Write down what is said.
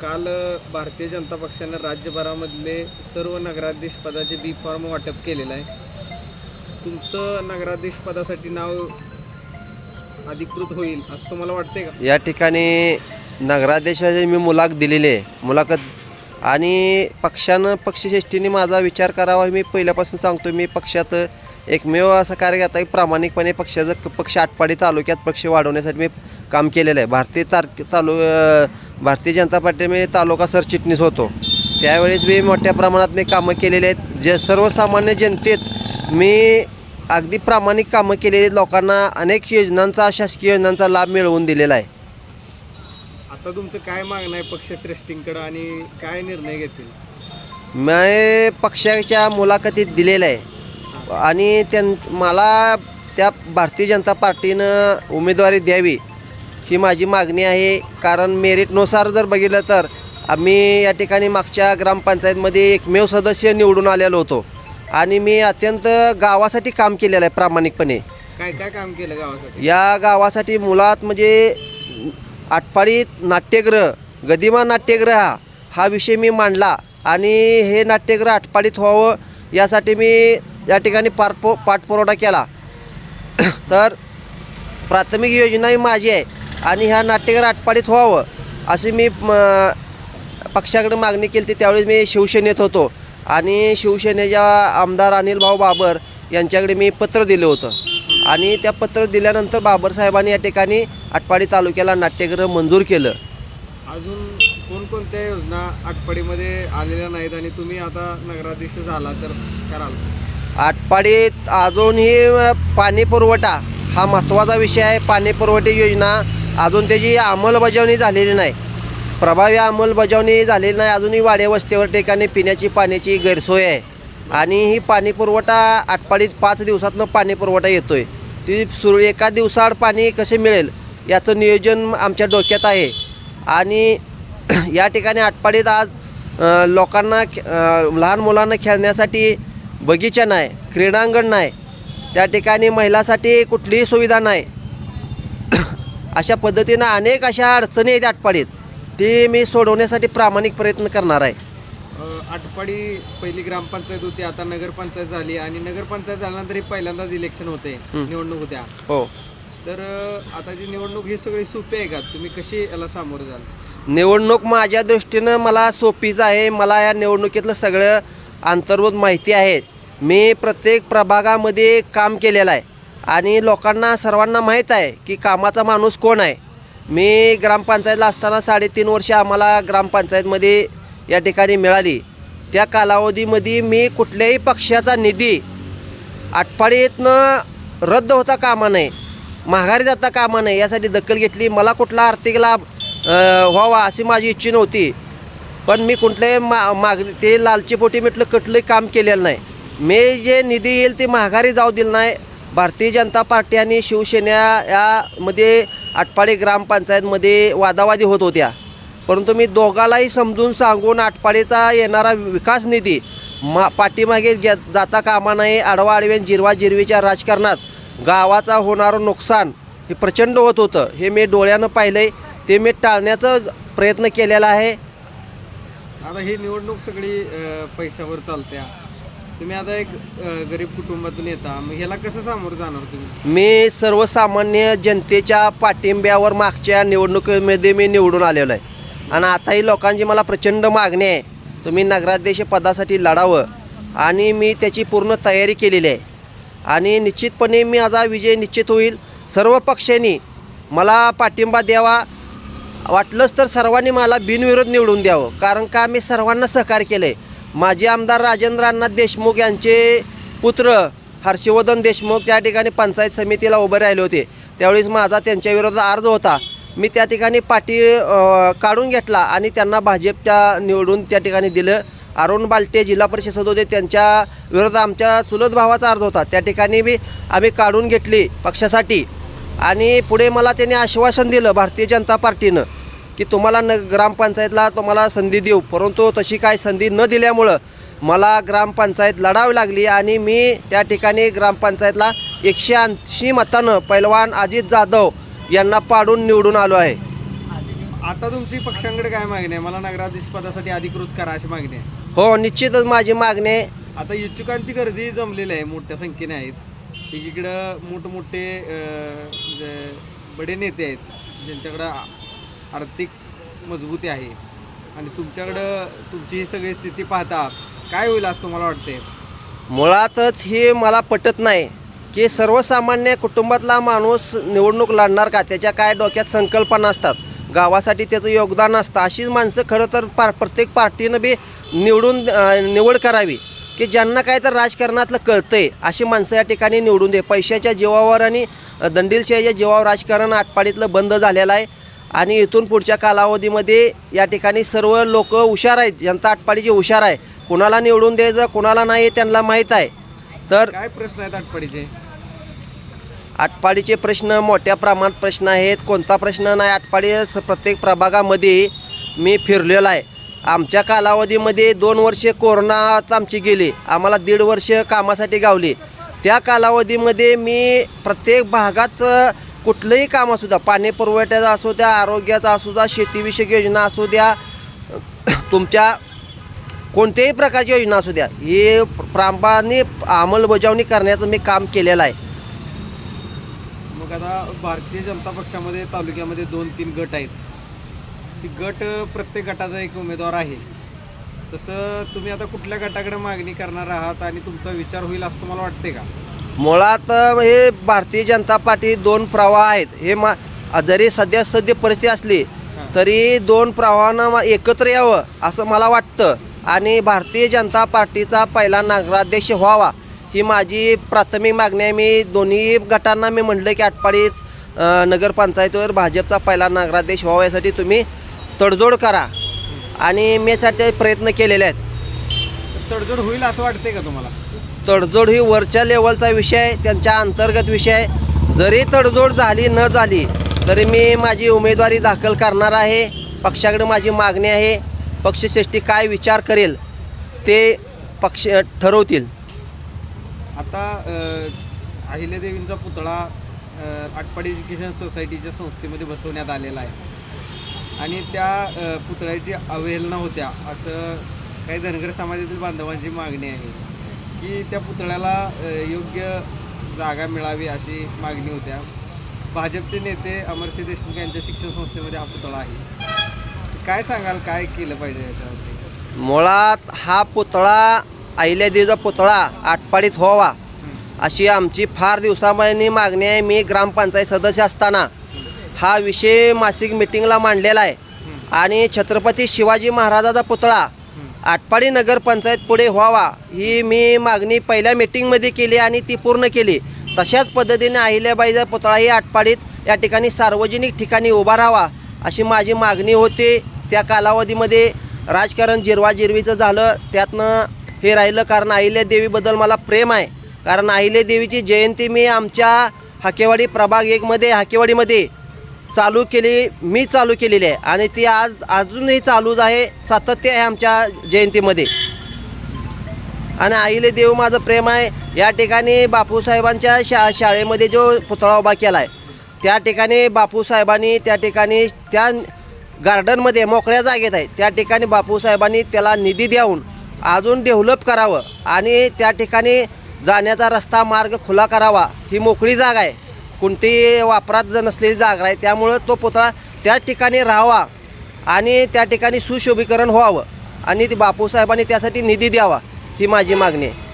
काल भारतीय जनता पक्षानं राज्यभरामधले सर्व नगराध्यक्ष पदाचे बी फॉर्म वाटप केलेलं आहे. तुमचं नगराध्यक्ष पदासाठी नाव अधिकृत होईल असं तुम्हाला वाटते का? या ठिकाणी नगराध्यक्षाची मी मुलाखत दिलेली आहे. मुलाखत आणि पक्षानं पक्षश्रेष्ठीने माझा विचार करावा मी पहिल्यापासून सांगतो मी पक्षात एकमेव असं कार्य आता प्रामाणिकपणे पक्षाचं पक्ष आटपाडी तालुक्यात पक्ष वाढवण्यासाठी मी काम केलेलं आहे. भारतीय तार तालु भारतीय जनता पार्टीमध्ये तालुका सरचिटणीस होतो. त्यावेळेस मी मोठ्या प्रमाणात मी कामं केलेली आहेत. जे सर्वसामान्य जनतेत मी अगदी प्रामाणिक कामं केलेली आहेत. लोकांना अनेक योजनांचा शासकीय योजनांचा लाभ मिळवून दिलेला आहे. आता तुमचं काय मागणं आहे पक्षश्रेष्ठींकडं आणि काय निर्णय घेतील? मी पक्षाच्या मुलाखतीत दिलेलं आहे. आणि त्यां मला त्या भारतीय जनता पार्टीनं उमेदवारी द्यावी. ही माझी मागणी आहे. कारण मेरिटनुसार जर बघितलं तर आम्ही या ठिकाणी मागच्या ग्रामपंचायतमध्ये एकमेव सदस्य निवडून आलेलो होतो. आणि मी अत्यंत गावासाठी काम केलेलं आहे प्रामाणिकपणे. काय काय काम केलं गावासाठी? या गावासाठी मुळात म्हणजे आटपाडीत नाट्यगृह गदिमा नाट्यगृह हा विषय मी मांडला आणि हे नाट्यगृह आटपाडीत व्हावं यासाठी मी या ठिकाणी पारपो पाठपुरवठा केला. तर प्राथमिक योजना ही माझी आहे. आणि ह्या नाट्यगृह आटपाडीत व्हावं अशी मी म, पक्षाकडे मागणी केली होती त्यावेळेस मी शिवसेनेत होतो. आणि शिवसेनेच्या आमदार अनिल भाऊ बाबर यांच्याकडे मी पत्र दिलं होतं. आणि त्या पत्र दिल्यानंतर बाबर साहेबांनी या ठिकाणी आटपाडी तालुक्याला नाट्यगृह मंजूर केलं. अजून कोणकोणत्या योजना आटपाडीमध्ये आलेल्या नाहीत आणि तुम्ही आता नगराध्यक्ष झाला तर कराल? आटपाडीत अजूनही पाणी पुरवठा हा महत्त्वाचा विषय आहे. पाणी पुरवठा योजना अजून त्याची अंमलबजावणी झालेली नाही. प्रभावी अंमलबजावणी झालेली नाही. अजूनही वाड्यावस्तीवर ठिकाणी पिण्याची पाण्याची गैरसोय आहे. आणि ही पाणी पुरवठा आटपाडीत पाच दिवसातनं पाणीपुरवठा येतो आहे ती सुरू एका दिवसाआड पाणी कसे मिळेल याचं नियोजन आमच्या डोक्यात आहे. आणि या ठिकाणी आटपाडीत आज लोकांना लहान मुलांना खेळण्यासाठी बगीचा नाही क्रीडांगण नाही. त्या ठिकाणी महिलासाठी कुठलीही सुविधा नाही. अशा पद्धतीनं अनेक अशा अडचणी आहेत आटपाडीत. ती मी सोडवण्यासाठी प्रामाणिक प्रयत्न करणार आहे. आटपाडी पहिली ग्रामपंचायत होती आता नगरपंचायत झाली आणि नगरपंचायत झाल्यानंतर ही पहिल्यांदाच इलेक्शन होते निवडणूक होत्या. हो. तर आता जी निवडणूक ही सगळी सोपी आहे का? तुम्ही कशी याला सामोरं जाल? निवडणूक माझ्या दृष्टीनं मला सोपीच आहे. मला या निवडणुकीतलं सगळं अंतर्भूत माहिती आहे. मी प्रत्येक प्रभागामध्ये काम केलेलं आहे. आणि लोकांना सर्वांना माहीत आहे की कामाचा माणूस कोण आहे. मी ग्रामपंचायतला असताना साडेतीन वर्ष आम्हाला ग्रामपंचायतमध्ये या ठिकाणी मिळाली. त्या कालावधीमध्ये मी कुठल्याही पक्षाचा निधी आठपाडीतनं रद्द होता कामा नये माघारी जाता कामा नये यासाठी दखल घेतली. मला कुठला आर्थिक लाभ व्हावा अशी माझी इच्छा नव्हती. पण मी कुठल्याही मा मागणी ते लालचीपोटी म्हटलं कुठलंही काम केलेलं नाही. मी जे निधी येईल ते माघारी जाऊ दिलं नाही. भारतीय जनता पार्टी आणि शिवसेना यामध्ये आटपाडी ग्रामपंचायतमध्ये वादावादी होत होत्या. परंतु मी दोघालाही समजून सांगून आटपाडीचा येणारा विकास निधी मा पाठीमागे घे जाता कामा नये आडवा आडव्यान जिरवा जिरवीच्या राजकारणात गावाचा होणारं नुकसान हे प्रचंड होत होतं. हे मी डोळ्यानं पाहिलं आहे ते मी टाळण्याचा प्रयत्न केलेला आहे. आता ही निवडणूक सगळी पैशावर चालते तुम्ही आता एक अ, गरीब कुटुंबातून येता मग ह्याला कसं सामोरं जाणार तुम्ही? मी सर्वसामान्य जनतेच्या पाठिंब्यावर मागच्या निवडणुकीमध्ये मी निवडून आलेलो आहे. आणि आताही लोकांची मला प्रचंड मागणी आहे. तुम्ही नगराध्यक्ष पदासाठी लढावं. आणि मी त्याची पूर्ण तयारी केलेली आहे. आणि निश्चितपणे मी माझा विजय निश्चित होईल. सर्व पक्षांनी मला पाठिंबा द्यावा. वाटलंच तर सर्वांनी मला बिनविरोध निवडून द्यावं. कारण का? मी सर्वांना सहकार्य केलं आहे माजी आमदार राजेंद्र अण्णा देशमुख यांचे पुत्र हर्षवर्धन देशमुख त्या ठिकाणी पंचायत समितीला उभे राहिले होते. त्यावेळेस माझा त्यांच्याविरोधात अर्ज होता. मी त्या ठिकाणी पाठी काढून घेतला आणि त्यांना भाजपच्या निवडून त्या ठिकाणी दिलं. अरुण बालटे जिल्हा परिषद होते त्यांच्या विरोधात आमच्या चुलत भावाचा अर्ज होता. त्या ठिकाणी मी आम्ही काढून घेतली पक्षासाठी. आणि पुढे मला त्यांनी आश्वासन दिलं भारतीय जनता पार्टीनं. की तुम्हाला न ग्रामपंचायतला तुम्हाला संधी देऊ. परंतु तशी काय संधी न दिल्यामुळं मला ग्रामपंचायत लढावी लागली आणि मी त्या ठिकाणी ग्रामपंचायतला एकशे ऐंशी मतानं पैलवान अजित जाधव यांना पाडून निवडून आलो आहे. आता तुमची पक्षांकडे काय मागणी आहे? मला नगराधीश पदासाठी अधिकृत करा अशी मागणी आहे. हो निश्चितच माझी मागणी आहे. आता इच्छुकांची गर्दी जमलेली आहे मोठ्या संख्येने आहेत. एकीकडं मोठमोठे अं, जे बडे नेते आहेत ज्यांच्याकडं आर्थिक मजबूती आहे. आणि तुमच्याकडं तुमची ही सगळी स्थिती पाहता काय होईल असं तुम्हाला वाटते मुळातच हे मला पटत नाही की सर्वसामान्य कुटुंबातला माणूस निवडणूक लढणार का? त्याच्या काय डोक्यात संकल्पना असतात? गावासाठी त्याचं योगदान असतं. अशीच माणसं खरं तर पार प्रत्येक पार्टीनं बी निवडून निवड करावी. की ज्यांना काय तर राजकारणातलं कळतंय अशी माणसं या ठिकाणी निवडून दे. पैशाच्या जीवावर आणि दंडीलशाहीच्या जीवावर राजकारण आटपाडीतलं बंद झालेलं आहे. आणि इथून पुढच्या कालावधीमध्ये या ठिकाणी सर्व लोक हुशार आहेत. जनता आटपाडीची हुशार आहे. कुणाला निवडून द्यायचं कुणाला नाही हे त्यांना माहीत आहे. तर काय प्रश्न आहेत आटपाडीचे? आटपाडीचे प्रश्न मोठ्या प्रमाणात प्रश्न आहेत. कोणता प्रश्न नाही? आटपाडी प्रत्येक प्रभागामध्ये मी फिरलेलो आहे. आमच्या कालावधीमध्ये दोन वर्षे कोरोनात आमची गेली. आम्हाला दीड वर्ष कामासाठी गावली. त्या कालावधीमध्ये मी प्रत्येक भागात कुठलंही काम असू द्या पाणी पुरवठ्याचा असू द्या आरोग्याचा असू द्या शेतीविषयक योजना असू द्या तुमच्या कोणत्याही प्रकारची योजना असू द्या हे प्रामाणिक अंमलबजावणी करण्याचं मी काम केलेलं आहे. मग आता भारतीय जनता पक्षामध्ये तालुक्यामध्ये दोन तीन गट आहेत. ती गट प्रत्येक गटाचा एक उमेदवार आहे. तसं तुम्ही आता कुठल्या गटाकडे मागणी करणार आहात आणि तुमचा विचार होईल असं तुम्हाला वाटते का? मुळात हे भारतीय जनता पार्टी दोन प्रवाह आहेत. हे मा जरी सध्या सध्या परिस्थिती असली तरी दोन प्रवाहांना एकत्र यावं असं मला वाटतं. आणि भारतीय जनता पार्टीचा पहिला नगराध्यक्ष व्हावा ही माझी प्राथमिक मागणी आहे. मी दोन्ही गटांना मी म्हटलं की आटपाडीत नगरपंचायतीवर भाजपचा पहिला नगराध्यक्ष व्हावा यासाठी तुम्ही तडजोड करा. आणि मी यासाठी प्रयत्न केलेले आहेत. तडजोड होईल असं वाटते का तुम्हाला? तडजोड ही वरच्या लेवलचा विषय आहे त्यांच्या अंतर्गत विषय आहे. जरी तडजोड झाली न झाली तरी मी माझी उमेदवारी दाखल करणार आहे. पक्षाकडे माझी मागणी आहे. पक्षश्रेष्ठी काय विचार करेल ते पक्ष ठरवतील. आता अहिल्यादेवींचा पुतळा आटपाडी एज्युकेशन सोसायटीच्या संस्थेमध्ये बसवण्यात आलेला आहे. आणि त्या पुतळ्याची अवहेलना होत्या असं काही धनगर समाजातील बांधवांची मागणी आहे. की त्या पुतळ्याला योग्य जागा मिळावी अशी मागणी होत्या. भाजपचे नेते अमरसिंह देशमुख यांच्या शिक्षण संस्थेमध्ये हा पुतळा आहे. काय सांगाल काय केलं पाहिजे याच्यावरती? मुळात हा पुतळा अहिल्यादेवीचा पुतळा आटपाडीत व्हावा अशी आमची फार दिवसांनी मागणी आहे. मी ग्रामपंचायत सदस्य असताना हा विषय मासिक मिटिंगला मांडलेला आहे. आणि छत्रपती शिवाजी महाराजाचा पुतळा आटपाडी नगरपंचायत पुढे व्हावा ही मी मागणी पहिल्या मिटिंगमध्ये केली आणि ती पूर्ण केली. तशाच पद्धतीने अहिल्याबाईचा पुतळाही आटपाडीत या ठिकाणी सार्वजनिक ठिकाणी उभा राहावा अशी माझी मागणी होती. त्या कालावधीमध्ये राजकारण जिरवाजिरवीचं झालं. त्यातनं हे राहिलं कारण अहिल्या देवीबद्दल मला प्रेम आहे. कारण अहिल्या देवीची जयंती मी आमच्या हाकेवाडी प्रभाग एकमध्ये हाकेवाडीमध्ये चालू केली मी चालू केलेली आहे. आणि ती आज अजूनही चालूच आहे सातत्य आहे आमच्या जयंतीमध्ये. आणि आईले देव माझं प्रेम आहे. या ठिकाणी बापूसाहेबांच्या शा शाळेमध्ये जो पुतळा उभा केला आहे त्या ठिकाणी बापूसाहेबांनी त्या ठिकाणी त्या गार्डनमध्ये मोकळ्या जागेत आहे. त्या ठिकाणी बापूसाहेबांनी त्याला निधी देऊन अजून डेव्हलप करावं आणि त्या ठिकाणी जाण्याचा रस्ता मार्ग खुला करावा. ही मोकळी जागा आहे. कोणती वापरात जर नसलेली जागा आहे त्यामुळं तो पुतळा त्याच ठिकाणी राहावा आणि त्या ठिकाणी सुशोभीकरण व्हावं. आणि ती बापूसाहेबांनी त्यासाठी निधी द्यावा ही माझी मागणी आहे.